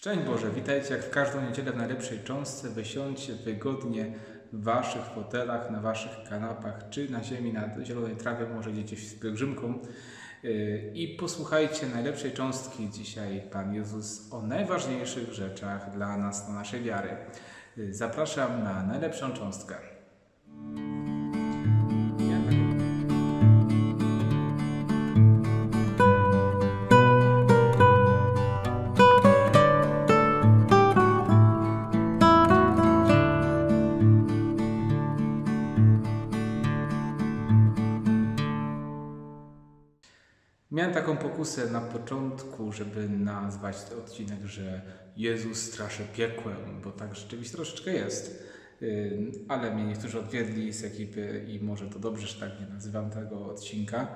Szczęść Boże, witajcie jak w każdą niedzielę w najlepszej cząstce. Wysiądźcie wygodnie w waszych fotelach, na waszych kanapach, czy na ziemi, na zielonej trawie, może gdzieś z pielgrzymką. Yy, I posłuchajcie najlepszej cząstki dzisiaj Pan Jezus o najważniejszych rzeczach dla nas, na naszej wiary. Yy, Zapraszam na najlepszą cząstkę. Miałem taką pokusę na początku, żeby nazwać ten odcinek, że Jezus straszy piekłem, bo tak rzeczywiście troszeczkę jest. Ale mnie niektórzy odwiedli z ekipy i może to dobrze, że tak nie nazywam tego odcinka.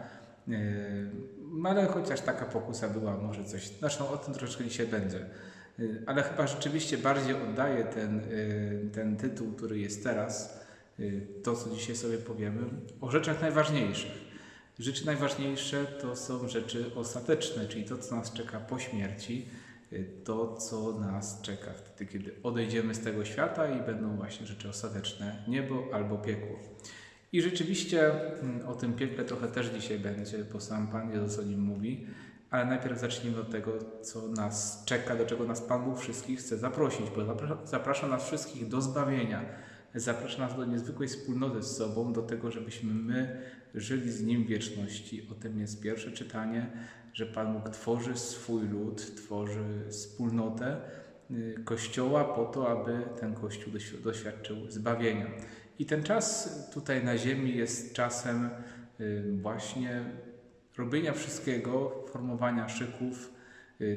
Ale chociaż taka pokusa była, może coś. Zresztą o tym troszeczkę dzisiaj będzie. Ale chyba rzeczywiście bardziej oddaję ten, ten tytuł, który jest teraz, to co dzisiaj sobie powiemy, o rzeczach najważniejszych. Rzeczy najważniejsze to są rzeczy ostateczne, czyli to, co nas czeka po śmierci, y, to, co nas czeka wtedy, kiedy odejdziemy z tego świata i będą właśnie rzeczy ostateczne, niebo albo piekło. I rzeczywiście mm, o tym piekle trochę też dzisiaj będzie, bo sam Pan Jezus o nim mówi, ale najpierw zacznijmy od tego, co nas czeka, do czego nas Pan Bóg wszystkich chce zaprosić, bo zaprasza, zaprasza nas wszystkich do zbawienia, zaprasza nas do niezwykłej wspólnoty z sobą, do tego, żebyśmy my żyli z Nim wieczności. O tym jest pierwsze czytanie, że Pan Bóg tworzy swój lud, tworzy wspólnotę y, Kościoła po to, aby ten Kościół doświ- doświadczył zbawienia. I ten czas tutaj na ziemi jest czasem y, właśnie robienia wszystkiego, formowania szyków,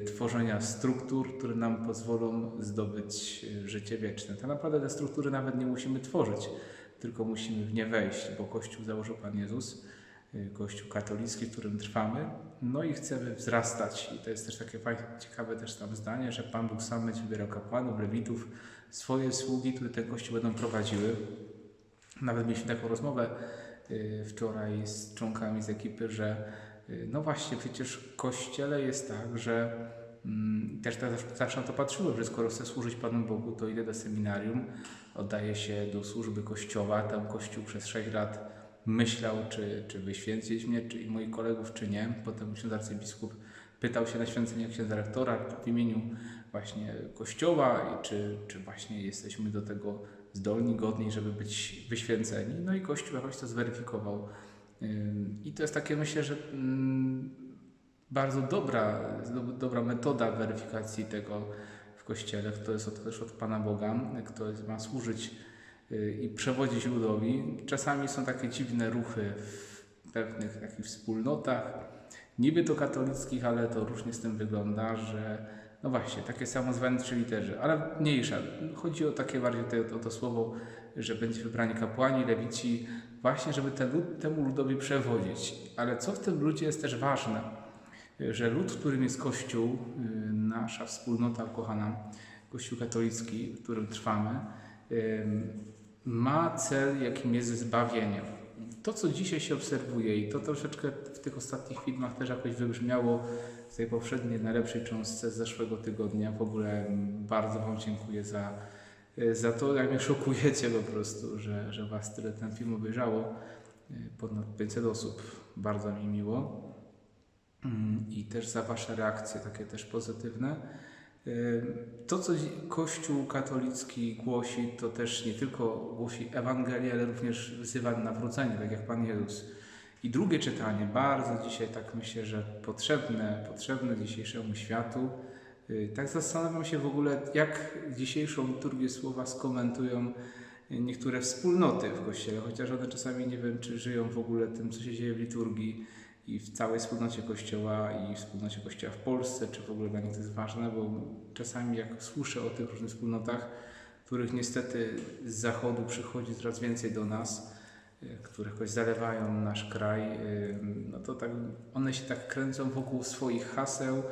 tworzenia struktur, które nam pozwolą zdobyć y, życie wieczne. Tak naprawdę te struktury nawet nie musimy tworzyć, tylko musimy w nie wejść, bo Kościół założył Pan Jezus, y, Kościół katolicki, w którym trwamy, no i chcemy wzrastać. I to jest też takie fajne, ciekawe też tam zdanie, że Pan Bóg sam będzie wybierał kapłanów, lewitów, swoje sługi, które ten Kościół będą prowadziły. Nawet mieliśmy taką rozmowę y, wczoraj z członkami z ekipy, że y, no właśnie, przecież w Kościele jest tak, że mm, też zawsze- na to patrzyłem, że skoro chcę służyć Panu Bogu, to idę do seminarium, oddaję się do służby Kościoła, tam Kościół przez 6 lat myślał, czy, czy wyświęcić mnie, czy i moich kolegów, czy nie. Potem ksiądz arcybiskup pytał się na święcenie księdza rektora w imieniu właśnie Kościoła, i czy, czy właśnie jesteśmy do tego zdolni, godni, żeby być wyświęceni. No i Kościół jakoś to zweryfikował. I to jest takie, myślę, że mm, bardzo dobra, do- dobra metoda weryfikacji tego w Kościele, kto jest też od Pana Boga, kto ma służyć y, i przewodzić ludowi. Czasami są takie dziwne ruchy w pewnych takich wspólnotach, niby to katolickich, ale to różnie z tym wygląda, że no właśnie, takie samozwane trzy litery, ale mniejsza. Chodzi o takie bardziej te, o to słowo, że będzie wybrani kapłani, lewici, właśnie, żeby ten lud, temu ludowi przewodzić. Ale co w tym ludzie jest też ważne, że lud, którym jest Kościół, y, nasza wspólnota ukochana, Kościół katolicki, w którym trwamy, ym, ma cel, jakim jest zbawienie. To, co dzisiaj się obserwuje i to troszeczkę w tych ostatnich filmach też jakoś wybrzmiało w tej poprzedniej, najlepszej cząstce z zeszłego tygodnia. W ogóle bardzo Wam dziękuję za, za to, jak mnie szokujecie po prostu, że, że Was tyle ten film obejrzało. Ponad 500 osób. Bardzo mi miło. Mm, I też za Wasze reakcje, takie też pozytywne. To, co Kościół katolicki głosi, to też nie tylko głosi Ewangelię, ale również wzywa na nawrócenie, tak jak Pan Jezus. I drugie czytanie, bardzo dzisiaj tak myślę, że potrzebne, potrzebne dzisiejszemu światu. Y, Tak zastanawiam się w ogóle, jak dzisiejszą liturgię słowa skomentują y, niektóre wspólnoty w Kościele, chociaż one czasami nie wiem, czy żyją w ogóle tym, co się dzieje w liturgii i w całej wspólnocie Kościoła i wspólnocie Kościoła w Polsce, czy w ogóle dla nich to jest ważne, bo czasami jak słyszę o tych różnych wspólnotach, których niestety z zachodu przychodzi coraz więcej do nas, które jakoś zalewają nasz kraj, y, no to tak, one się tak kręcą wokół swoich haseł,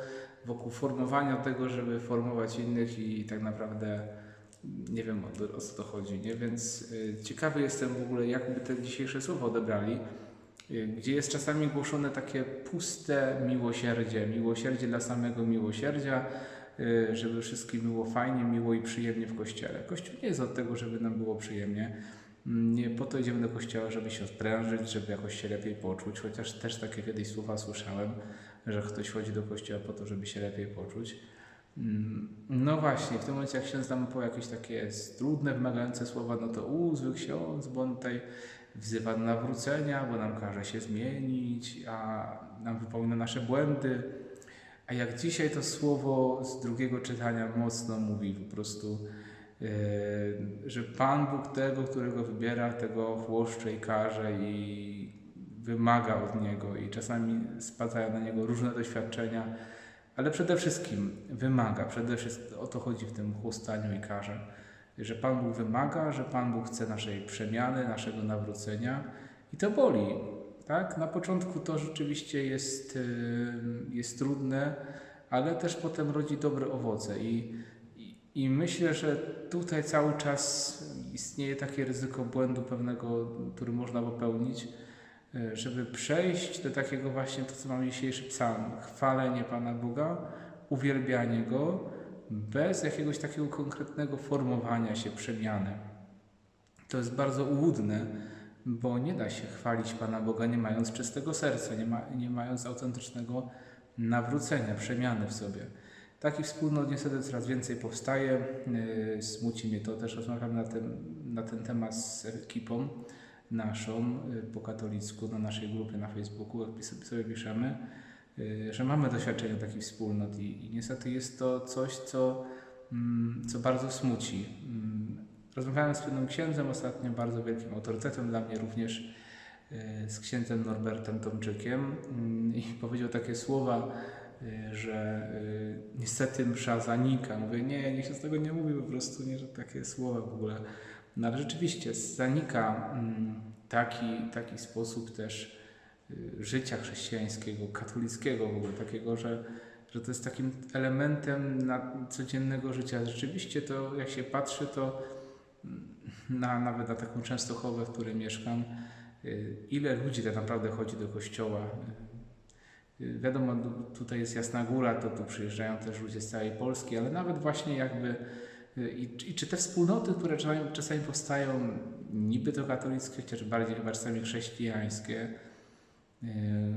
wokół formowania tego, żeby formować innych i tak naprawdę nie wiem o, o co to chodzi, nie? Więc y, ciekawy jestem w ogóle, jakby te dzisiejsze słowa odebrali, y, gdzie jest czasami głoszone takie puste miłosierdzie, miłosierdzie dla samego miłosierdzia, żeby wszystkim było fajnie, miło i przyjemnie w kościele. Kościół nie jest od tego, żeby nam było przyjemnie. Nie po to idziemy do kościoła, żeby się odprężyć, żeby jakoś się lepiej poczuć, chociaż też takie kiedyś słowa słyszałem, że ktoś chodzi do kościoła po to, żeby się lepiej poczuć. Mm, No właśnie, w tym momencie jak ksiądz nam powie jakieś takie trudne, wymagające słowa, no to u, ksiądz, bo on tutaj wzywa do nawrócenia, bo nam każe się zmienić, a nam wypomina nasze błędy. A jak dzisiaj to słowo z drugiego czytania mocno mówi po prostu, że Pan Bóg tego, którego wybiera, tego chłoszcze i karze i wymaga od niego i czasami spadają na niego różne doświadczenia, ale przede wszystkim wymaga, przede wszystkim o to chodzi w tym chłostaniu i karze, że Pan Bóg wymaga, że Pan Bóg chce naszej przemiany, naszego nawrócenia i to boli. Tak? Na początku to rzeczywiście jest, y, jest trudne, ale też potem rodzi dobre owoce i, i, myślę, że tutaj cały czas istnieje takie ryzyko błędu pewnego, który można popełnić, y, żeby przejść do takiego właśnie to, co mamy dzisiejszy psalm, chwalenie Pana Boga, uwielbianie Go, bez jakiegoś takiego konkretnego formowania się, przemiany. To jest bardzo ułudne, bo nie da się chwalić Pana Boga nie mając czystego serca, nie, ma, nie mając autentycznego nawrócenia, przemiany w sobie. Takich wspólnot niestety coraz więcej powstaje. Yy, Smuci mnie to też. Rozmawiam na ten, na ten temat z ekipą naszą yy, po katolicku, na naszej grupie na Facebooku, jak sobie piszemy, yy, że mamy doświadczenie takich wspólnot i, i niestety jest to coś, co, mm, co bardzo smuci. Mm, Rozmawiałem z pewnym księdzem ostatnio, bardzo wielkim autorytetem dla mnie również, z księdzem Norbertem Tomczykiem mm, i powiedział takie słowa, że yy, niestety msza zanika. Mówię, nie, niech się z tego nie mówi po prostu, nie, że takie słowa w ogóle. No ale rzeczywiście zanika mm, taki, taki sposób też y, życia chrześcijańskiego, katolickiego w ogóle, takiego, że, że to jest takim elementem codziennego życia. Rzeczywiście to, jak się patrzy, to mm, na, nawet na taką Częstochowę, w której mieszkam, y, ile ludzi tak naprawdę chodzi do kościoła. Wiadomo, tu- tutaj jest Jasna Góra, to tu przyjeżdżają też ludzie z całej Polski, ale nawet właśnie jakby y, i, i czy te wspólnoty, które czasami, czasami powstają, niby to katolickie, chociaż bardziej chyba czasami chrześcijańskie, y,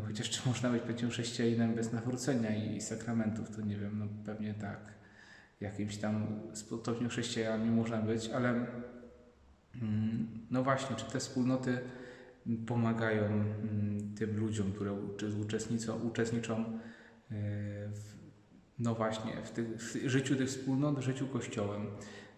chociaż czy można być pewnie chrześcijaninem bez nawrócenia i sakramentów, to nie wiem, no pewnie tak. Jakimś tam stopniu chrześcijanami można być, ale mm, no właśnie, czy te wspólnoty pomagają mm, tym ludziom, które uczestniczą, uczestniczą y, w, no właśnie, w, tych, w życiu tych wspólnot, w życiu Kościołem.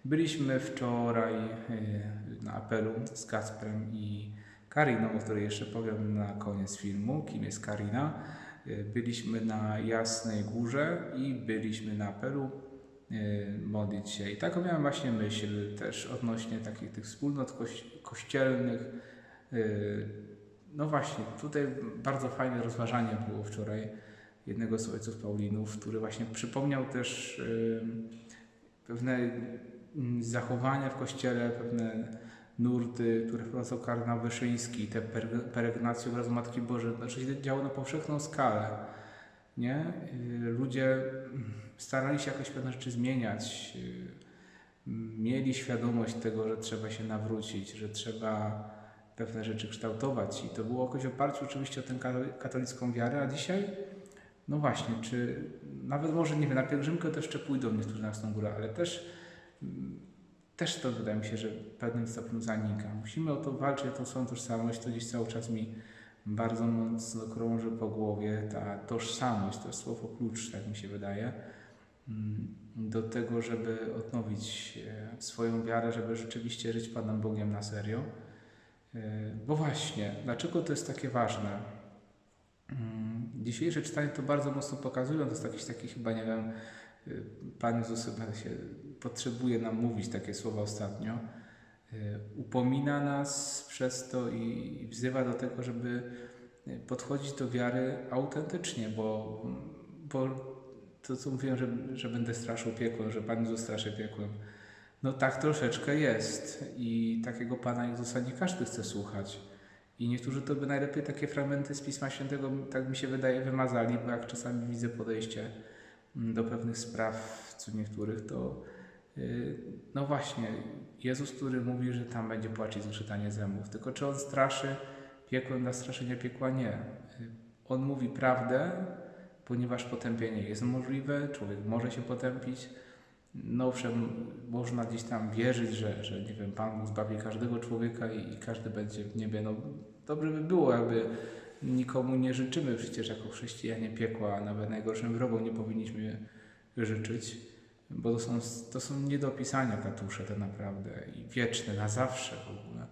Byliśmy wczoraj y, na apelu z Kacprem i Kariną, o której jeszcze powiem na koniec filmu, kim jest Karina. Y, Byliśmy na Jasnej Górze i byliśmy na apelu modlić się. I taką miałem właśnie myśl też odnośnie takich tych wspólnot koś- kościelnych. Y, No właśnie, tutaj bardzo fajne rozważanie było wczoraj jednego z ojców Paulinów, który właśnie przypomniał też y, pewne mm, zachowania w kościele, pewne nurty, które wprowadzał kardynał Wyszyński, te per- peregrynacje obrazu Matki Bożej, znaczy się działo na powszechną skalę. Nie? Y, Ludzie starali się jakoś pewne rzeczy zmieniać, mieli świadomość tego, że trzeba się nawrócić, że trzeba pewne rzeczy kształtować i to było jakoś oparciu oczywiście o tę ka- katolicką wiarę, a dzisiaj no właśnie, czy nawet może, nie wiem, na pielgrzymkę to jeszcze pójdą niektórzy na Jasną Górę, ale też, mm, też to wydaje mi się, że w pewnym stopniu zanika. Musimy o to walczyć, o tą swoją tożsamość, to dziś cały czas mi bardzo mocno krąży po głowie ta tożsamość, to słowo klucz, tak mi się wydaje, mm, do tego, żeby odnowić e, swoją wiarę, żeby rzeczywiście żyć Panem Bogiem na serio. E, Bo właśnie, dlaczego to jest takie ważne? Mm, Dzisiejsze czytanie to bardzo mocno pokazują, to jest jakiś taki chyba, nie wiem, y, Pan Jezus chyba się potrzebuje nam mówić takie słowa ostatnio. Y, Upomina nas przez to i wzywa do tego, żeby podchodzić do wiary autentycznie, bo, bo to co mówiłem, że, że będę straszył piekłem, że Pan Jezus straszy piekłem. No tak troszeczkę jest i takiego Pana Jezusa nie każdy chce słuchać. I niektórzy to by najlepiej takie fragmenty z Pisma Świętego, tak mi się wydaje, wymazali, bo jak czasami widzę podejście mm, do pewnych spraw, co niektórych, to y, no właśnie, Jezus, który mówi, że tam będzie płacz i zgrzytanie zębów. Tylko czy On straszy piekłem dla straszenia piekła? Nie. Y, On mówi prawdę, ponieważ potępienie jest możliwe, człowiek może się potępić. No owszem, można gdzieś tam wierzyć, że, że nie wiem, Pan zbawi każdego człowieka i, i każdy będzie w niebie. No dobrze by było, jakby nikomu nie życzymy przecież jako chrześcijanie piekła, a nawet najgorszym wrogom nie powinniśmy życzyć, bo to są, to są nie do opisania katusze te naprawdę i wieczne, na zawsze w ogóle.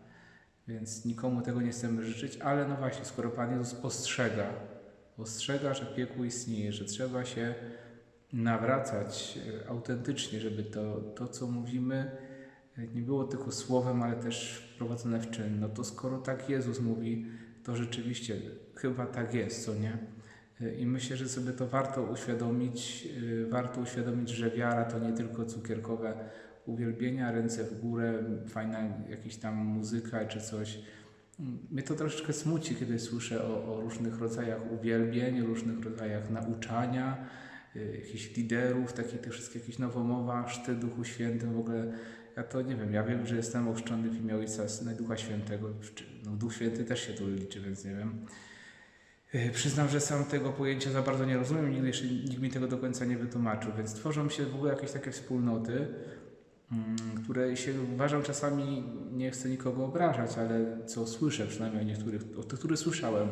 Więc nikomu tego nie chcemy życzyć, ale no właśnie, skoro Pan Jezus ostrzega, ostrzega, że piekło istnieje, że trzeba się nawracać e, autentycznie, żeby to, to co mówimy, e, nie było tylko słowem, ale też wprowadzone w czyn. No to skoro tak Jezus mówi, to rzeczywiście chyba tak jest, co nie? E, I myślę, że sobie to warto uświadomić, warto uświadomić, że wiara to nie tylko cukierkowe uwielbienia, ręce w górę, fajna jakaś tam muzyka czy coś. Mnie to troszeczkę smuci, kiedy słyszę o, o różnych rodzajach uwielbień, różnych rodzajach nauczania, jakichś liderów, takie te wszystkie jakieś nowomowa, szty Duchu Świętym, w ogóle ja to nie wiem, ja wiem, że jestem ochrzczony w imię Ojca, Syna Ducha Świętego, no Duch Święty też się tu liczy, więc nie wiem. Y, przyznam, że sam tego pojęcia za bardzo nie rozumiem, nigdy jeszcze nikt mi tego do końca nie wytłumaczył, więc tworzą się w ogóle jakieś takie wspólnoty, Mm, które się uważam czasami, nie chcę nikogo obrażać, ale co słyszę przynajmniej o niektórych, o tych, które słyszałem,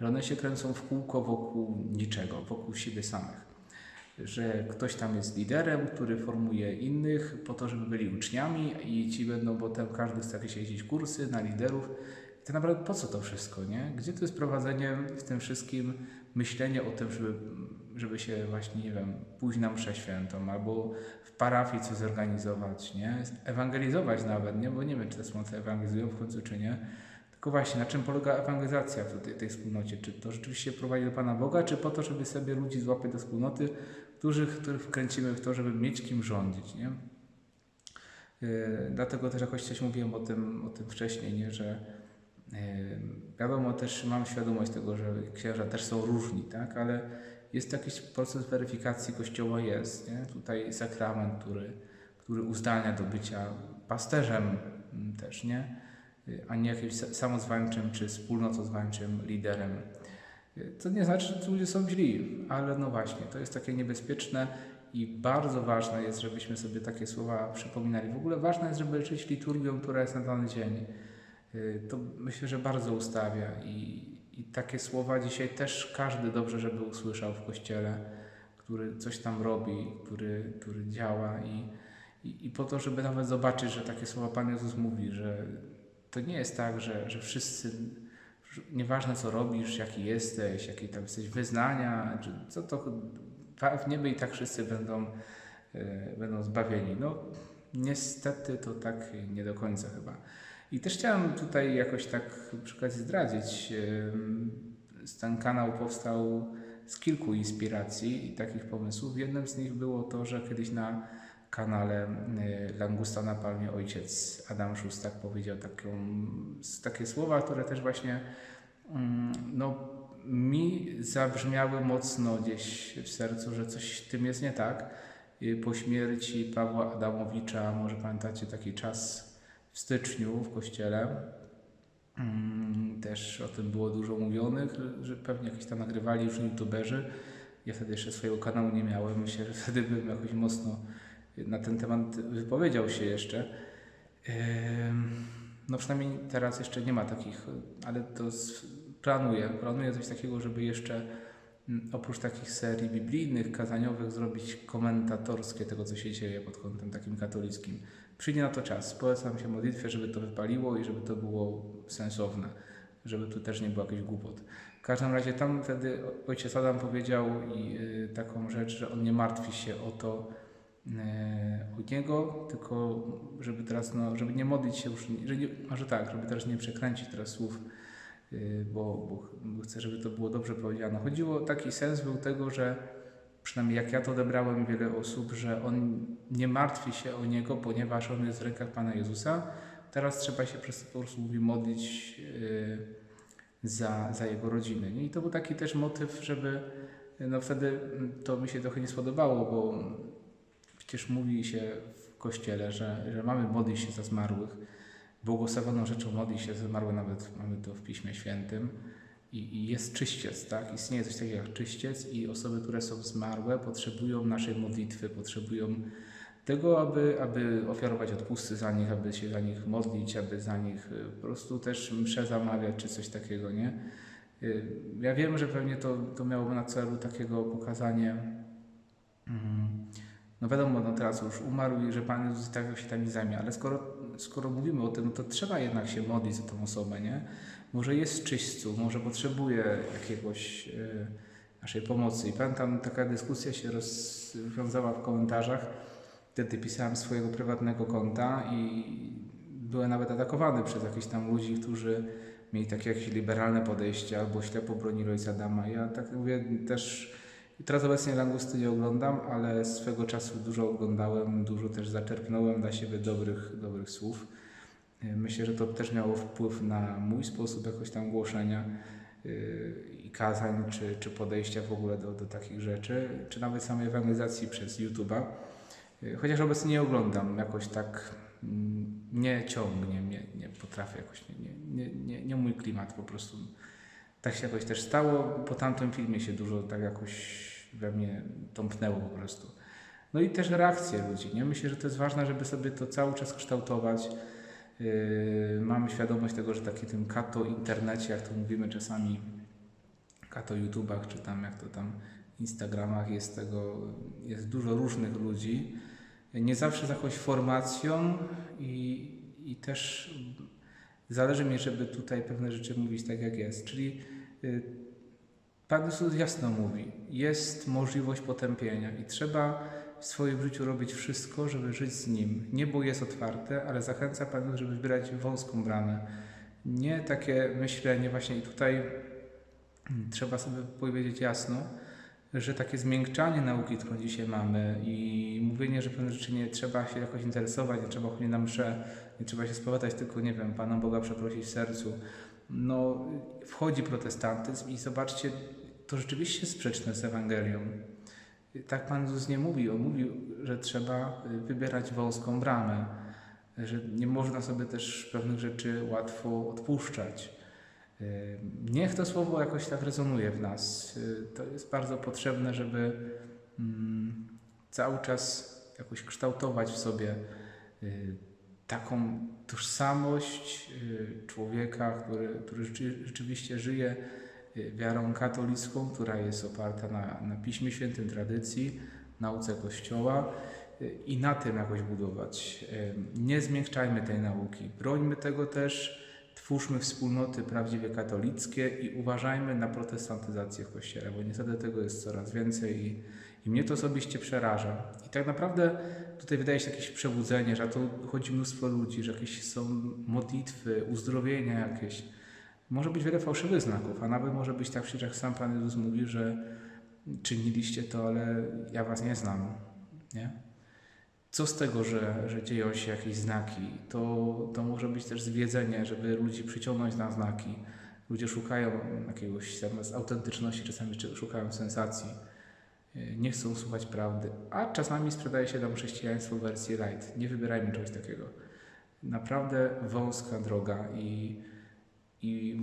że one się kręcą w kółko wokół niczego, wokół siebie samych. Że ktoś tam jest liderem, który formuje innych po to, żeby byli uczniami i ci będą potem, każdy chce jakieś jeździć kursy na liderów. I tak naprawdę po co to wszystko, nie? Gdzie to jest prowadzenie w tym wszystkim myślenie o tym, żeby, żeby się właśnie, nie wiem, pójść na mszę świętą albo parafii coś zorganizować, nie? Ewangelizować nawet, nie? Bo nie wiem, czy te wspólnoty ewangelizują w końcu, czy nie. Tylko właśnie, na czym polega ewangelizacja w tej, tej wspólnocie? Czy to rzeczywiście prowadzi do Pana Boga, czy po to, żeby sobie ludzi złapać do wspólnoty, których, których wkręcimy w to, żeby mieć kim rządzić, nie? Yy, dlatego też jakoś coś mówiłem o tym, o tym wcześniej, nie? że yy, wiadomo też mam świadomość tego, że księża też są różni, tak? ale jest jakiś proces weryfikacji Kościoła, jest. Nie? Tutaj sakrament, który, który do bycia pasterzem mm, też, nie? a nie jakimś samozwańczym czy wspólnotozwańczym liderem. To nie znaczy, że ludzie są źli, ale no właśnie, to jest takie niebezpieczne i bardzo ważne jest, żebyśmy sobie takie słowa przypominali. W ogóle ważne jest, żeby żyć liturgią, która jest na dany dzień. To myślę, że bardzo ustawia i, i takie słowa dzisiaj też każdy dobrze, żeby usłyszał w kościele, który coś tam robi, który, który działa i, i, i po to, żeby nawet zobaczyć, że takie słowa Pan Jezus mówi, że to nie jest tak, że, że wszyscy, nieważne co robisz, jaki jesteś, jakie tam jesteś wyznania, czy co to w niebie i tak wszyscy będą, e, będą zbawieni. No niestety to tak nie do końca chyba. I też chciałem tutaj jakoś tak przy okazji zdradzić. Ten kanał powstał z kilku inspiracji i takich pomysłów. Jednym z nich było to, że kiedyś na kanale Langusta na Palmie ojciec Adam Szustak powiedział taką, takie słowa, które też właśnie no, mi zabrzmiały mocno gdzieś w sercu, że coś tym jest nie tak. Po śmierci Pawła Adamowicza, może pamiętacie taki czas w styczniu w kościele. Mm, też o tym było dużo mówionych, że pewnie jakieś tam nagrywali już youtuberzy. Ja wtedy jeszcze swojego kanału nie miałem. Myślę, że wtedy bym jakoś mocno na ten temat wypowiedział się jeszcze. No przynajmniej teraz jeszcze nie ma takich, ale to planuję. Planuję coś takiego, żeby jeszcze mm, oprócz takich serii biblijnych, kazaniowych zrobić komentatorskie tego, co się dzieje pod kątem takim katolickim Przyjdzie na to czas. Polecam się modlitwie, żeby to wypaliło i żeby to było sensowne, żeby tu też nie było jakichś głupot. W każdym razie tam wtedy ojciec Adam powiedział i, y, taką rzecz, że on nie martwi się o to, y, o niego, tylko żeby teraz, no, żeby nie modlić się już, że nie, może tak, żeby teraz nie przekręcić teraz słów, y, bo, bo, bo chcę, żeby to było dobrze powiedziane. Chodziło, taki sens był tego, że przynajmniej jak ja to odebrałem wiele osób, że on nie martwi się o niego, ponieważ on jest w rękach Pana Jezusa. Teraz trzeba się przez to po prostu mówi modlić yy, za, za jego rodzinę. I to był taki też motyw, żeby no wtedy to mi się trochę nie spodobało, bo przecież mówi się w kościele, że, że mamy modlić się za zmarłych. Błogosławioną rzeczą modlić się za zmarłych, nawet mamy to w Piśmie Świętym. I, I, jest czyściec, tak? Istnieje coś takiego jak czyściec i osoby, które są zmarłe, potrzebują naszej modlitwy, potrzebują tego, aby, aby ofiarować odpusty za nich, aby się za nich modlić, aby za nich y, po prostu też mszę zamawiać, czy coś takiego, nie? Y, ja wiem, że pewnie to, to miałoby na celu takiego pokazanie, mm, no wiadomo, no teraz już umarł i że Pan Jezus i tak się tam nie zajmie, ale skoro, skoro mówimy o tym, no to trzeba jednak się modlić za tą osobę, nie? Może jest czyśćcu, może potrzebuje jakiegoś y, naszej pomocy. I pamiętam, taka dyskusja się rozwiązała w komentarzach, wtedy pisałem swojego prywatnego konta i byłem nawet atakowany przez jakichś tam ludzi, którzy mieli takie jakieś liberalne podejście albo ślepo bronili ojca Adama. Ja tak mówię też, teraz obecnie Langusty nie oglądam, ale swego czasu dużo oglądałem, dużo też zaczerpnąłem dla siebie dobrych, dobrych słów. Myślę, że to też miało wpływ na mój sposób jakoś tam głoszenia yy, i kazań, czy, czy podejścia w ogóle do, do takich rzeczy, czy nawet samej ewangelizacji przez YouTube'a. Yy, chociaż obecnie nie oglądam, jakoś tak mm, nie ciągnie mnie, nie potrafię jakoś, nie, nie, nie, nie mój klimat po prostu. Tak się jakoś też stało, po tamtym filmie się dużo tak jakoś we mnie tąpnęło po prostu. No i też reakcje ludzi, nie? Myślę, że to jest ważne, żeby sobie to cały czas kształtować. Yy, mamy świadomość tego, że taki tym kato internecie, jak to mówimy czasami, kato YouTubach, czy tam jak to tam Instagramach jest tego, jest dużo różnych ludzi, nie zawsze z jakąś formacją i, i też zależy mi, żeby tutaj pewne rzeczy mówić tak jak jest. Czyli yy, Pan Jezus jasno mówi, jest możliwość potępienia i trzeba w swoim życiu robić wszystko, żeby żyć z Nim. Niebo jest otwarte, ale zachęca Pan, żeby wybierać wąską bramę. Nie takie myślenie właśnie i tutaj trzeba sobie powiedzieć jasno, że takie zmiękczanie nauki, którą dzisiaj mamy i mówienie, że pewne rzeczy nie trzeba się jakoś interesować, nie trzeba chodzić na msze, nie trzeba się spowiadać, tylko nie wiem, Pana Boga przeprosić w sercu. No, wchodzi protestantyzm i zobaczcie, to rzeczywiście sprzeczne z Ewangelią. Tak Pan Jezus nie mówił. On mówił, że trzeba y, wybierać wąską bramę, że nie można sobie też pewnych rzeczy łatwo odpuszczać. Y, niech to słowo jakoś tak rezonuje w nas. Y, to jest bardzo potrzebne, żeby mm, cały czas jakoś kształtować w sobie taką tożsamość człowieka, który, który rzeczywiście żyje wiarą katolicką, która jest oparta na, na Piśmie Świętym, tradycji, nauce Kościoła i na tym jakoś budować. Nie zmiękczajmy tej nauki, brońmy tego też, twórzmy wspólnoty prawdziwie katolickie i uważajmy na protestantyzację w Kościele, bo niestety tego jest coraz więcej i, i mnie to osobiście przeraża. I tak naprawdę tutaj wydaje się jakieś przebudzenie, że to chodzi mnóstwo ludzi, że jakieś są modlitwy, uzdrowienia jakieś może być wiele fałszywych znaków, a nawet może być tak przecież, jak sam Pan Jezus mówi, że czyniliście to, ale ja was nie znam. Nie? Co z tego, że, że dzieją się jakieś znaki? To, to może być też zwiedzenie, żeby ludzi przyciągnąć na znaki. Ludzie szukają jakiegoś zamiast autentyczności, czasami szukają sensacji. Nie chcą słuchać prawdy, a czasami sprzedaje się nam chrześcijaństwo w wersji light. Nie wybierajmy czegoś takiego. Naprawdę wąska droga i i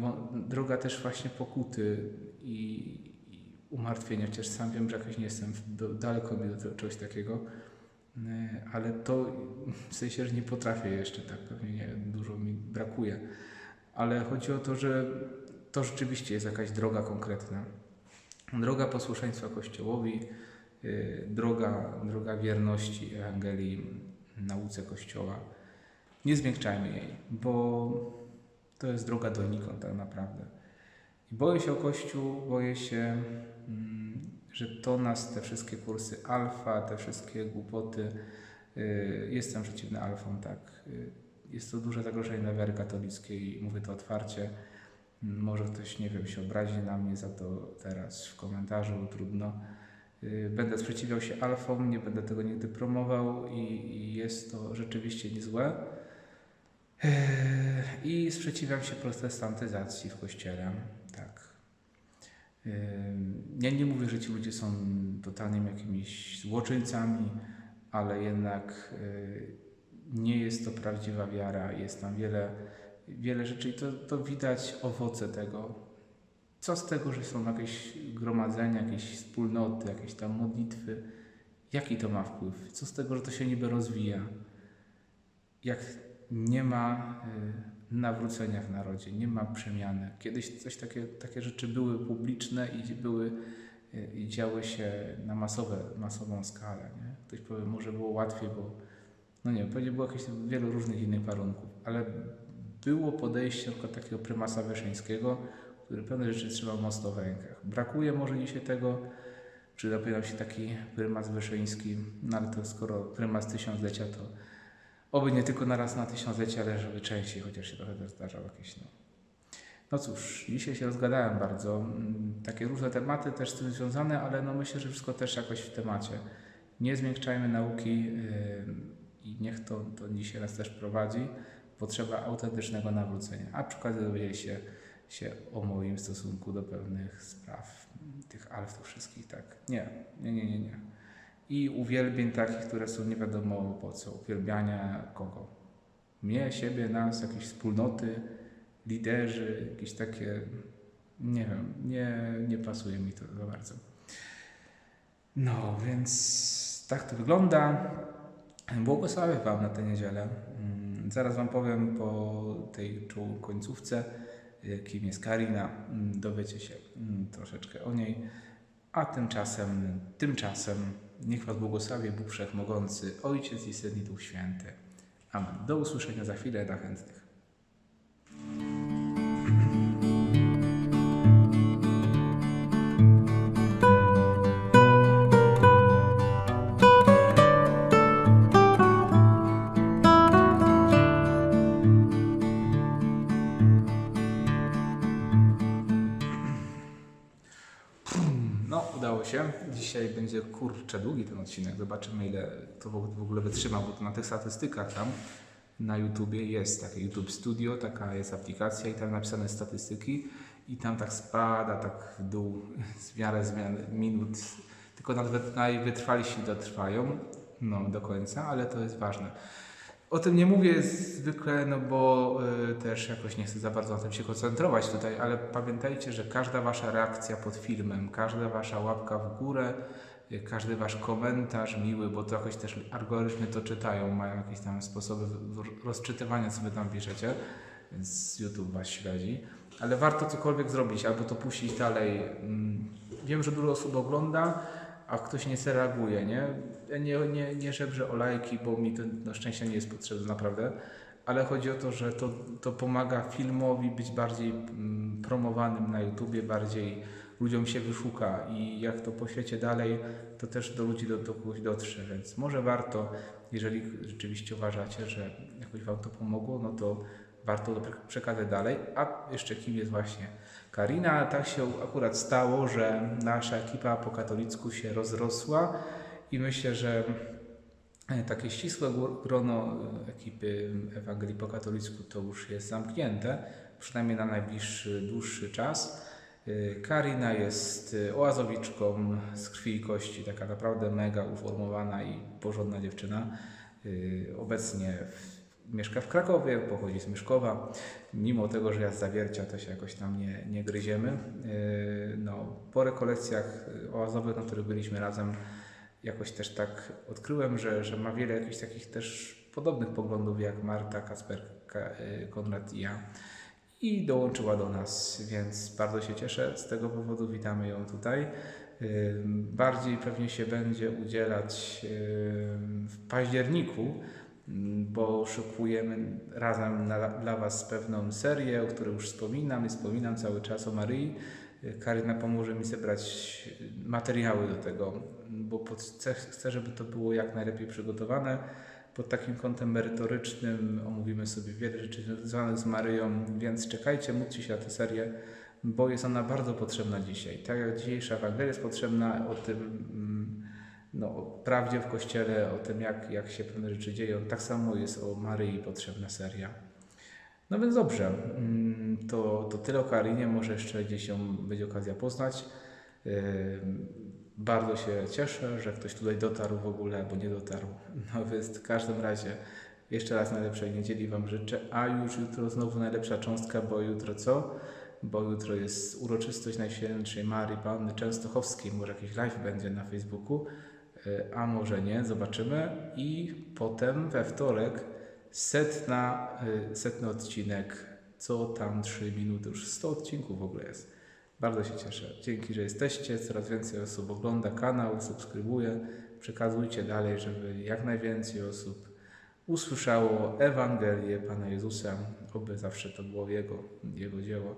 droga też właśnie pokuty i, i umartwienia, chociaż sam wiem, że jakoś nie jestem daleko mi do czegoś takiego, e, ale to w sensie, że nie potrafię jeszcze, tak pewnie nie, dużo mi brakuje, ale chodzi o to, że to rzeczywiście jest jakaś droga konkretna. Droga posłuszeństwa Kościołowi, e, droga, droga wierności Ewangelii, nauce Kościoła. Nie zmiękczajmy jej, bo to jest droga donikąd tak naprawdę. I boję się o Kościół, boję się, mm, że to nas, te wszystkie kursy alfa, te wszystkie głupoty, y, jestem przeciwny alfom, tak. Y, jest to duże zagrożenie dla wiary katolickiej i mówię to otwarcie. Może ktoś, nie wiem, się obrazi na mnie za to teraz w komentarzu, trudno. Y, będę sprzeciwiał się alfom, nie będę tego nigdy promował i, i jest to rzeczywiście niezłe. I sprzeciwiam się protestantyzacji w kościele. Ja nie mówię, że ci ludzie są totalnymi jakimiś złoczyńcami, ale jednak nie jest to prawdziwa wiara. Jest tam wiele, wiele rzeczy i to, to widać owoce tego. Co z tego, że są jakieś gromadzenia, jakieś wspólnoty, jakieś tam modlitwy? Jaki to ma wpływ? Co z tego, że to się niby rozwija? Jak nie ma nawrócenia w narodzie, nie ma przemiany. Kiedyś coś takie, takie rzeczy były publiczne i były i działy się na masowe, masową skalę. Nie? Ktoś powie, może było łatwiej, bo no nie, pewnie było jakieś wielu różnych innych warunków, ale było podejście przykład takiego prymasa Wyszyńskiego, który pewne rzeczy trzymał mocno w rękach. Brakuje może dzisiaj tego, przydałby nam się taki prymas Wyszyński, no ale to skoro prymas tysiąclecia, to oby nie tylko na raz na tysiąclecie, ale żeby częściej, chociaż się trochę też zdarzał jakieś. No. no cóż, dzisiaj się rozgadałem bardzo. Mm, Takie różne tematy też z tym związane, ale no myślę, że wszystko też jakoś w temacie. Nie zmiękczajmy nauki yy, i niech to, to dzisiaj nas też prowadzi. Potrzeba autentycznego nawrócenia. A przy okazji dowiedzieli się, się o moim stosunku do pewnych spraw, tych alf, wszystkich, tak. Nie, nie, nie, nie, nie. I uwielbień takich, które są nie wiadomo po co. Uwielbiania kogo? Mnie, siebie, nas, jakieś wspólnoty, liderzy, jakieś takie, nie wiem, nie, nie pasuje mi to za bardzo. No, więc tak to wygląda. Błogosławię Wam na tę niedzielę. Mm, Zaraz Wam powiem po tej końcówce, kim jest Karina. Mm, Dowiecie się mm, troszeczkę o niej. A tymczasem, tymczasem niech Was błogosławi Bóg Wszechmogący, Ojciec i Syn i Duch Święty. Amen. Do usłyszenia za chwilę dla chętnych. Będzie kurczę długi ten odcinek. Zobaczymy, ile to w ogóle wytrzyma, bo to na tych statystykach tam na YouTubie jest takie YouTube Studio, taka jest aplikacja i tam napisane statystyki i tam tak spada, tak w dół z miarę zmian minut. Tylko nawet najwytrwalsi dotrwają no, do końca, ale to jest ważne. O tym nie mówię zwykle, no bo y, też jakoś nie chcę za bardzo na tym się koncentrować tutaj, ale pamiętajcie, że każda wasza reakcja pod filmem, każda wasza łapka w górę, każdy wasz komentarz miły, bo to jakoś też algorytmy to czytają, mają jakieś tam sposoby rozczytywania, co wy tam piszecie, więc YouTube was śledzi. Ale warto cokolwiek zrobić, albo to puścić dalej. Mm, Wiem, że dużo osób ogląda, a ktoś nie reaguje, nie? Ja nie, nie, nie żebrze o lajki, bo mi to na szczęście nie jest potrzebne naprawdę, ale chodzi o to, że to, to pomaga filmowi być bardziej mm, promowanym na YouTubie, bardziej ludziom się wyszuka i jak to poświecie dalej, to też do ludzi do, do kogoś dotrze, więc może warto, jeżeli rzeczywiście uważacie, że jakoś Wam to pomogło, no to warto to przekazać dalej. A jeszcze kim jest właśnie Karina? Tak się akurat stało, że nasza ekipa po katolicku się rozrosła i myślę, że e, takie ścisłe gro- grono e, ekipy Ewangelii po katolicku to już jest zamknięte, przynajmniej na najbliższy, dłuższy czas. E, Karina jest e, oazowiczką z krwi i kości, taka naprawdę mega uformowana i porządna dziewczyna. E, Obecnie mieszka w Krakowie, pochodzi z Myszkowa. Mimo tego, że ja z Zawiercia, to się jakoś tam nie, nie gryziemy. No, po rekolekcjach oazowych, na których byliśmy razem, jakoś też tak odkryłem, że, że ma wiele jakichś takich też podobnych poglądów jak Marta, Kasper, Ka- y, Konrad i ja. I dołączyła do nas, więc bardzo się cieszę z tego powodu. Witamy ją tutaj. Bardziej pewnie się będzie udzielać w październiku, bo szykujemy razem na, dla Was pewną serię, o której już wspominam i wspominam cały czas o Maryi. Karyna pomoże mi zebrać materiały do tego, bo chcę, żeby to było jak najlepiej przygotowane. Pod takim kątem merytorycznym omówimy sobie wiele rzeczy związanych z Maryją, więc czekajcie, módlcie się na tę serię, bo jest ona bardzo potrzebna dzisiaj. Tak jak dzisiejsza Ewangelia jest potrzebna o tym, mm, no, o prawdzie w Kościele, o tym jak, jak się pewne rzeczy dzieją, tak samo jest o Maryi potrzebna seria. No więc dobrze, mm, to, to tyle o Karinie, może jeszcze gdzieś ją będzie okazja poznać. Bardzo się cieszę, że ktoś tutaj dotarł w ogóle, bo nie dotarł. No więc w każdym razie jeszcze raz najlepszej niedzieli Wam życzę, a już jutro znowu najlepsza cząstka, bo jutro co? Bo jutro jest uroczystość Najświętszej Marii Panny Częstochowskiej, może jakiś live będzie na Facebooku, y, a może nie, zobaczymy. I potem we wtorek setna, y, setny odcinek, co tam 3 minuty, już 100 odcinków w ogóle jest. Bardzo się cieszę. Dzięki, że jesteście. Coraz więcej osób ogląda kanał, subskrybuje. Przekazujcie dalej, żeby jak najwięcej osób usłyszało Ewangelię Pana Jezusa, oby zawsze to było Jego, Jego dzieło,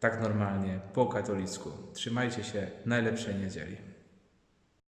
tak normalnie, po katolicku. Trzymajcie się, najlepszej niedzieli.